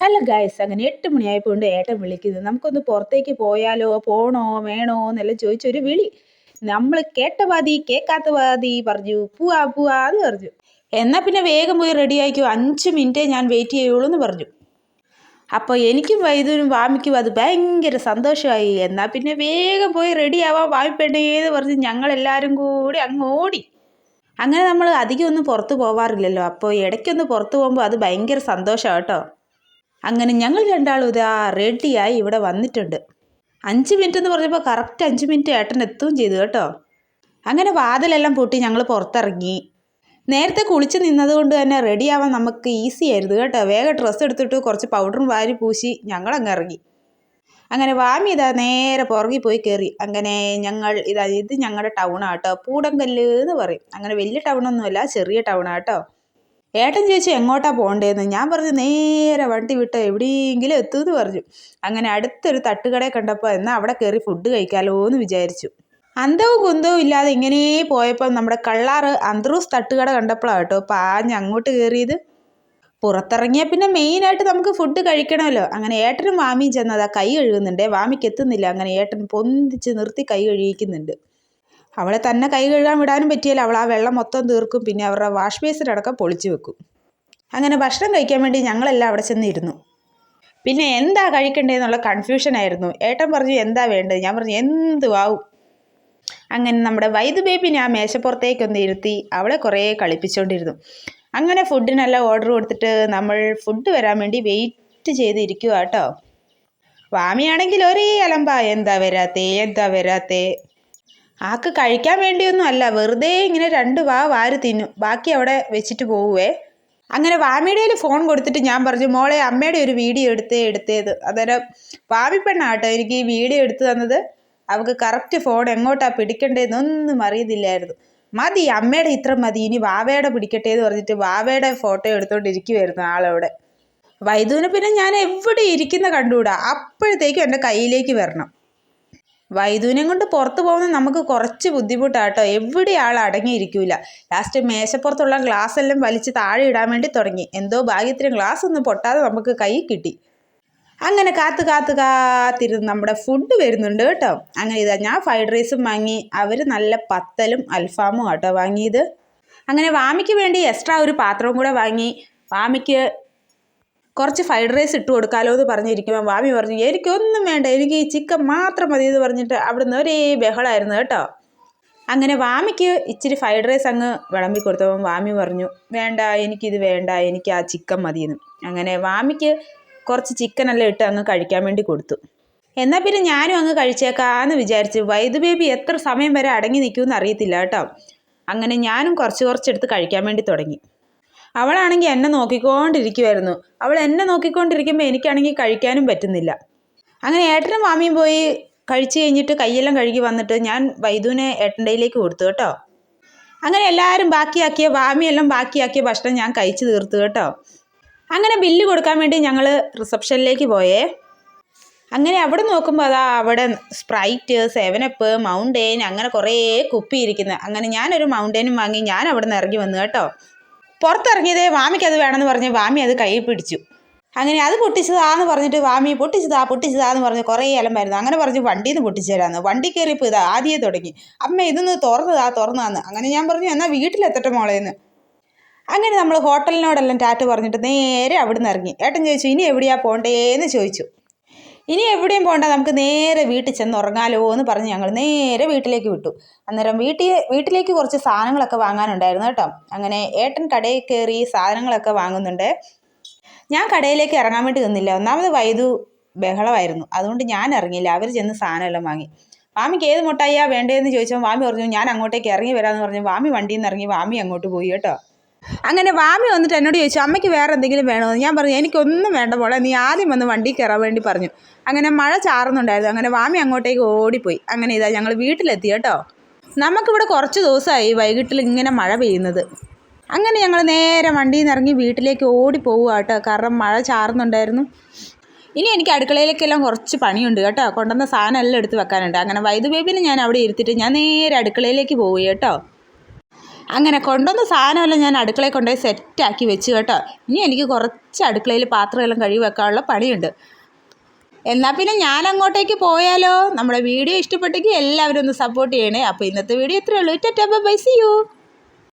Hello guys അങ്ങനെ എട്ട് മണിയായപ്പോണ്ട് ഏട്ടൻ വിളിക്കുന്നത് നമുക്കൊന്ന് പുറത്തേക്ക് പോയാലോ പോണോ വേണോ എന്നെല്ലാം ചോദിച്ചൊരു വിളി. നമ്മൾ കേട്ട പാതി കേൾക്കാത്ത പറഞ്ഞു പൂവാ പൂവാ എന്ന് പറഞ്ഞു. എന്നാൽ പിന്നെ വേഗം പോയി റെഡി ആയിക്കോ. അഞ്ച് മിനിറ്റേ ഞാൻ വെയിറ്റ് ചെയ്യുള്ളൂ എന്ന് പറഞ്ഞു. അപ്പോൾ എനിക്കും വൈദ്യുനും വാമിക്കും. അത് ഭയങ്കര സന്തോഷമായി. എന്നാൽ പിന്നെ വേഗം പോയി റെഡി ആവാം. വാമിപ്പെണ്ണേന്ന് പറഞ്ഞ് ഞങ്ങളെല്ലാവരും കൂടി അങ്ങ് ഓടി. അങ്ങനെ നമ്മൾ അധികം ഒന്നും പുറത്ത് പോവാറില്ലല്ലോ. അപ്പോൾ ഇടയ്ക്കൊന്ന് പുറത്ത് പോകുമ്പോൾ അത് ഭയങ്കര സന്തോഷമാണ് കേട്ടോ. അങ്ങനെ ഞങ്ങൾ രണ്ടാളും ഇതാ റെഡിയായി ഇവിടെ വന്നിട്ടുണ്ട്. അഞ്ച് മിനിറ്റ് എന്ന് പറഞ്ഞപ്പോൾ കറക്റ്റ് അഞ്ച് മിനിറ്റ് ഏട്ടൻ എത്തുകയും ചെയ്തു കേട്ടോ. അങ്ങനെ വാതിലെല്ലാം പൂട്ടി ഞങ്ങൾ പുറത്തിറങ്ങി. നേരത്തെ കുളിച്ച് നിന്നതുകൊണ്ട് തന്നെ റെഡിയാവാൻ നമുക്ക് ഈസി ആയിരുന്നു കേട്ടോ. വേഗം ഡ്രസ്സ് എടുത്തിട്ട് കുറച്ച് പൗഡറും വാരി പൂശി ഞങ്ങളങ്ങ് ഇറങ്ങി. അങ്ങനെ വാമി ഇതാ നേരെ പുറകിൽ പോയി കയറി അങ്ങനെ ഞങ്ങൾ ഇതാ ഇത് ഞങ്ങളുടെ ടൗണാണ് കേട്ടോ. പൂടങ്കല്ല് എന്ന് പറയും. അങ്ങനെ വലിയ ടൗണൊന്നുമല്ല ചെറിയ ടൗണാണ് കേട്ടോ. ഏട്ടൻ ചോദിച്ചു എങ്ങോട്ടാ പോകണ്ടേന്ന് ഞാൻ പറഞ്ഞു നേരെ വണ്ടി വിട്ട് എവിടെയെങ്കിലും എത്തുമെന്ന് പറഞ്ഞു. അങ്ങനെ അടുത്തൊരു തട്ടുകടയെ കണ്ടപ്പോൾ എന്നാൽ അവിടെ കയറി ഫുഡ് കഴിക്കാമല്ലോ എന്ന് വിചാരിച്ചു. അന്തവും കുന്തവും ഇല്ലാതെ ഇങ്ങനെ പോയപ്പോൾ നമ്മുടെ കള്ളാറ് അന്ത്രൂസ് തട്ടുകട കണ്ടപ്പോഴാണ് കേട്ടോ. പാഞ്ഞ് അങ്ങോട്ട് കയറിയത് പുറത്തിറങ്ങിയാൽ പിന്നെ മെയിനായിട്ട് നമുക്ക് ഫുഡ് കഴിക്കണമല്ലോ. അങ്ങനെ ഏട്ടനും വാമിയും ചെന്നതാ കൈ കഴുകുന്നുണ്ട്. വാമിക്ക് എത്തുന്നില്ല. അങ്ങനെ ഏട്ടൻ പൊന്തിച്ച് നിർത്തി കൈ കഴുകിക്കുന്നുണ്ട് അവളെ തന്നെ കൈ കഴുകാൻ വിടാനും പറ്റിയല്ല. അവൾ ആ വെള്ളം മൊത്തം തീർക്കും. പിന്നെ അവരുടെ വാഷ് ബേസിനടക്കം പൊളിച്ചു വെക്കും. അങ്ങനെ ഭക്ഷണം കഴിക്കാൻ വേണ്ടി ഞങ്ങളെല്ലാം അവിടെ ചെന്നിരുന്നു. പിന്നെ എന്താ കഴിക്കണ്ടേന്നുള്ള കൺഫ്യൂഷൻ ആയിരുന്നു. ഏട്ടൻ പറഞ്ഞു എന്താ വേണ്ടത്? ഞാൻ പറഞ്ഞു എന്തുവാവും അങ്ങനെ നമ്മുടെ വൈദു ബേബിനെ ആ മേശപ്പുറത്തേക്കൊന്ന് ഇരുത്തി അവളെ കുറേ കളിപ്പിച്ചുകൊണ്ടിരുന്നു അങ്ങനെ ഫുഡിനെല്ലാം ഓർഡർ കൊടുത്തിട്ട് നമ്മൾ ഫുഡ് വരാൻ വേണ്ടി വെയിറ്റ് ചെയ്തിരിക്കുക കേട്ടോ. വാമിയാണെങ്കിൽ ഒരേ അലമ്പ എന്താ വരാത്തേ എന്താ വരാത്തേ? ആക്ക് കഴിക്കാൻ വേണ്ടിയൊന്നും അല്ല വെറുതെ ഇങ്ങനെ രണ്ട് വാ വാരി തിന്നും ബാക്കി അവിടെ വെച്ചിട്ട് പോവുവേ. അങ്ങനെ വാമിയുടെ ഫോൺ കൊടുത്തിട്ട് ഞാൻ പറഞ്ഞു മോളെ അമ്മയുടെ ഒരു വീഡിയോ എടുത്തേ എടുത്തേത് അന്നേരം വാമി പെണ്ണാട്ടോ എനിക്ക് ഈ വീഡിയോ എടുത്തു തന്നത്. അവൾക്ക് കറക്റ്റ് ഫോൺ എങ്ങോട്ടാണ് പിടിക്കേണ്ടതെന്നൊന്നും അറിയുന്നില്ലായിരുന്നു മതി അമ്മയുടെ ഇത്ര മതി ഇനി വാവയുടെ പിടിക്കട്ടെ എന്ന് പറഞ്ഞിട്ട് വാവയുടെ ഫോട്ടോ എടുത്തോണ്ടിരിക്കുമായിരുന്നു ആളവിടെ. വൈദുവിന് പിന്നെ ഞാൻ എവിടെ ഇരിക്കുന്ന കണ്ടുകൂടാ? അപ്പോഴത്തേക്കും എന്റെ കയ്യിലേക്ക് വരണം. വൈദൂനെ കൊണ്ട് പുറത്തു പോകുന്നത് നമുക്ക് കുറച്ച് ബുദ്ധിമുട്ടാട്ടോ. എവിടെ ആൾ അടങ്ങിയിരിക്കൂല. ലാസ്റ്റ് മേശപ്പുറത്തുള്ള ഗ്ലാസ് എല്ലാം വലിച്ച് താഴെ ഇടാൻ വേണ്ടി തുടങ്ങി. എന്തോ ഭാഗ്യത്തിന് ഗ്ലാസ് ഒന്നും പൊട്ടാതെ നമുക്ക് കൈ കിട്ടി. അങ്ങനെ കാത്ത് കാത്ത് കാത്തിരുന്ന് നമ്മുടെ ഫുഡ് വരുന്നുണ്ട് കേട്ടോ. അങ്ങനെ ഇതാ ഞാൻ ഫ്രൈഡ് റൈസും വാങ്ങി അവർ നല്ല പത്തലും അൽഫാമും കേട്ടോ വാങ്ങിയത്. അങ്ങനെ വാമിക്ക് വേണ്ടി എക്സ്ട്രാ ഒരു പാത്രവും കൂടെ വാങ്ങി വാമിക്ക് കുറച്ച് ഫ്രൈഡ് റൈസ് ഇട്ട് കൊടുക്കാലോ എന്ന് പറഞ്ഞിരിക്കുമ്പോൾ വാമി പറഞ്ഞു എനിക്കൊന്നും വേണ്ട എനിക്ക് ഈ ചിക്കൻ മാത്രം മതി എന്ന് പറഞ്ഞിട്ട് അവിടുന്ന് ഒരേ ബഹളമായിരുന്നു കേട്ടോ. അങ്ങനെ വാമിക്ക് ഇച്ചിരി ഫ്രൈഡ് റൈസ് അങ്ങ് വിളമ്പി കൊടുത്തപ്പോൾ വാമി പറഞ്ഞു വേണ്ട എനിക്കിത് വേണ്ട എനിക്ക് ആ ചിക്കൻ മതിയെന്ന്. അങ്ങനെ വാമിക്ക് കുറച്ച് ചിക്കൻ ചിക്കനെല്ലാം ഇട്ട് അങ്ങ് കഴിക്കാൻ വേണ്ടി കൊടുത്തു. എന്നാൽ പിന്നെ ഞാനും അങ്ങ് കഴിച്ചേക്കാന്ന് വിചാരിച്ച് വൈദു ബേബി എത്ര സമയം വരെ അടങ്ങി നിൽക്കുമെന്ന് അറിയത്തില്ല കേട്ടോ. അങ്ങനെ ഞാനും കുറച്ച് കുറച്ചെടുത്ത് കഴിക്കാൻ വേണ്ടി തുടങ്ങി. അവളാണെങ്കിൽ എന്നെ നോക്കിക്കൊണ്ടിരിക്കുമായിരുന്നു അവൾ എന്നെ നോക്കിക്കൊണ്ടിരിക്കുമ്പോൾ എനിക്കാണെങ്കിൽ കഴിക്കാനും പറ്റുന്നില്ല. അങ്ങനെ ഏട്ടനും മാമിയും പോയി കഴിച്ചു കഴിഞ്ഞിട്ട് കൈയെല്ലാം കഴുകി വന്നിട്ട് ഞാൻ വൈദുവിനെ ഏട്ടന്റെയിലേക്ക് കൊടുത്തു കേട്ടോ. അങ്ങനെ എല്ലാവരും ബാക്കിയാക്കിയ വാമിയെല്ലാം ബാക്കിയാക്കിയ ഭക്ഷണം ഞാൻ കഴിച്ചു തീർത്തു കേട്ടോ. അങ്ങനെ ബില്ല് കൊടുക്കാൻ വേണ്ടി ഞങ്ങൾ റിസപ്ഷനിലേക്ക് പോയേ. അങ്ങനെ അവിടെ നോക്കുമ്പോൾ അതാ അവിടെ സ്പ്രൈറ്റ് സെവനപ്പ് മൗണ്ടെയിൻ അങ്ങനെ കുറേ കുപ്പി ഇരിക്കുന്നത് അങ്ങനെ ഞാനൊരു മൗണ്ടെയിനും വാങ്ങി ഞാൻ അവിടെ നിന്ന് ഇറങ്ങി വന്നു കേട്ടോ. പുറത്തിറങ്ങിയതേ വാമിക്ക് അത് വേണമെന്ന് പറഞ്ഞ് വാമി അത് കൈ പിടിച്ചു. അങ്ങനെ അത് പൊട്ടിച്ചതാന്ന് പറഞ്ഞിട്ട് വാമി പൊട്ടിച്ചതാ പൊട്ടിച്ചതാന്ന് പറഞ്ഞ് കുറേ അലമ്പായിരുന്നു. അങ്ങനെ പറഞ്ഞ് വണ്ടിയിൽ നിന്ന് പൊട്ടിച്ചു തരാമെന്ന് വണ്ടി കയറിയപ്പോൾ ഇതാ തുടങ്ങി. അമ്മ ഇതൊന്ന് തുറന്നതാ തുറന്നതാന്ന് അങ്ങനെ ഞാൻ പറഞ്ഞു എന്നാൽ വീട്ടിലെത്തട്ടെ മോളേന്ന്. അങ്ങനെ നമ്മൾ ഹോട്ടലിനോടെല്ലാം ടാറ്റ് പറഞ്ഞിട്ട് നേരെ അവിടെ നിന്ന് ഇറങ്ങി. ഏട്ടൻ ചോദിച്ചു ഇനി എവിടെയാ പോണ്ടേന്ന് ചോദിച്ചു. ഇനി എവിടെയും പോകണ്ട നമുക്ക് നേരെ വീട്ടിൽ ചെന്ന് ഉറങ്ങാലോ എന്ന് പറഞ്ഞ് ഞങ്ങൾ നേരെ വീട്ടിലേക്ക് വിട്ടു. അന്നേരം വീട്ടിൽ വീട്ടിലേക്ക് കുറച്ച് സാധനങ്ങളൊക്കെ വാങ്ങാനുണ്ടായിരുന്നു കേട്ടോ. അങ്ങനെ ഏട്ടൻ കടയിൽ കയറി സാധനങ്ങളൊക്കെ വാങ്ങുന്നുണ്ട്. ഞാൻ കടയിലേക്ക് ഇറങ്ങാൻ വേണ്ടി നിന്നില്ല. ഒന്നാമത് വൈദു ബഹളമായിരുന്നു. അതുകൊണ്ട് ഞാൻ ഇറങ്ങിയില്ല. അവർ ചെന്ന് സാധനമെല്ലാം വാങ്ങി. വാമിക്ക് ഏത് മുട്ടായിയാ വേണ്ടതെന്ന് ചോദിച്ചപ്പോൾ വാമി പറഞ്ഞു ഞാൻ അങ്ങോട്ടേക്ക് ഇറങ്ങി വരാമെന്ന് പറഞ്ഞു. വാമി വണ്ടിയിൽ നിന്ന് ഇറങ്ങി വാമി അങ്ങോട്ട് പോയി കേട്ടോ. അങ്ങനെ വാമി വന്നിട്ട് എന്നോട് ചോദിച്ചു അമ്മയ്ക്ക് വേറെ എന്തെങ്കിലും വേണമെന്ന് ഞാൻ പറഞ്ഞു എനിക്കൊന്നും വേണ്ട മോളെ നീ ആദ്യം വന്ന് വണ്ടി കയറാൻ വേണ്ടി പറഞ്ഞു. അങ്ങനെ മഴ ചാറുന്നുണ്ടായിരുന്നു. അങ്ങനെ വാമി അങ്ങോട്ടേക്ക് ഓടിപ്പോയി. അങ്ങനെ ഇതാ ഞങ്ങൾ വീട്ടിലെത്തി കേട്ടോ. നമുക്കിവിടെ കുറച്ച് ദിവസമായി വൈകിട്ടിൽ ഇങ്ങനെ മഴ പെയ്യുന്നത്. അങ്ങനെ ഞങ്ങൾ നേരെ വണ്ടിയിൽ നിന്ന് ഇറങ്ങി വീട്ടിലേക്ക് ഓടി പോവുക കേട്ടോ. കാരണം മഴ ചാറുന്നുണ്ടായിരുന്നു. ഇനി എനിക്ക് അടുക്കളയിലേക്കെല്ലാം കുറച്ച് പണിയുണ്ട് കേട്ടോ. കൊണ്ടുവന്ന സാധനം എല്ലാം എടുത്ത് വെക്കാനുണ്ട്. അങ്ങനെ വൈദ്യുബേബിനെ ഞാൻ അവിടെ ഇരുത്തിയിട്ട് ഞാൻ നേരെ അടുക്കളയിലേക്ക് പോവുക കേട്ടോ. അങ്ങനെ കൊണ്ടുവന്ന സാധനമെല്ലാം ഞാൻ അടുക്കളയിൽ കൊണ്ടുപോയി സെറ്റാക്കി വെച്ച് കേട്ടോ. ഇനി എനിക്ക് കുറച്ച് അടുക്കളയിൽ പാത്രമെല്ലാം കഴുകി വെക്കാനുള്ള പണിയുണ്ട്. എന്നാൽ പിന്നെ ഞാൻ അങ്ങോട്ടേക്ക് പോയാലോ? നമ്മുടെ വീഡിയോ ഇഷ്ടപ്പെട്ടെങ്കിൽ എല്ലാവരും ഒന്ന് സപ്പോർട്ട് ചെയ്യണേ. അപ്പോൾ ഇന്നത്തെ വീഡിയോ ഇത്രയേ ഉള്ളൂ. Tata bye C U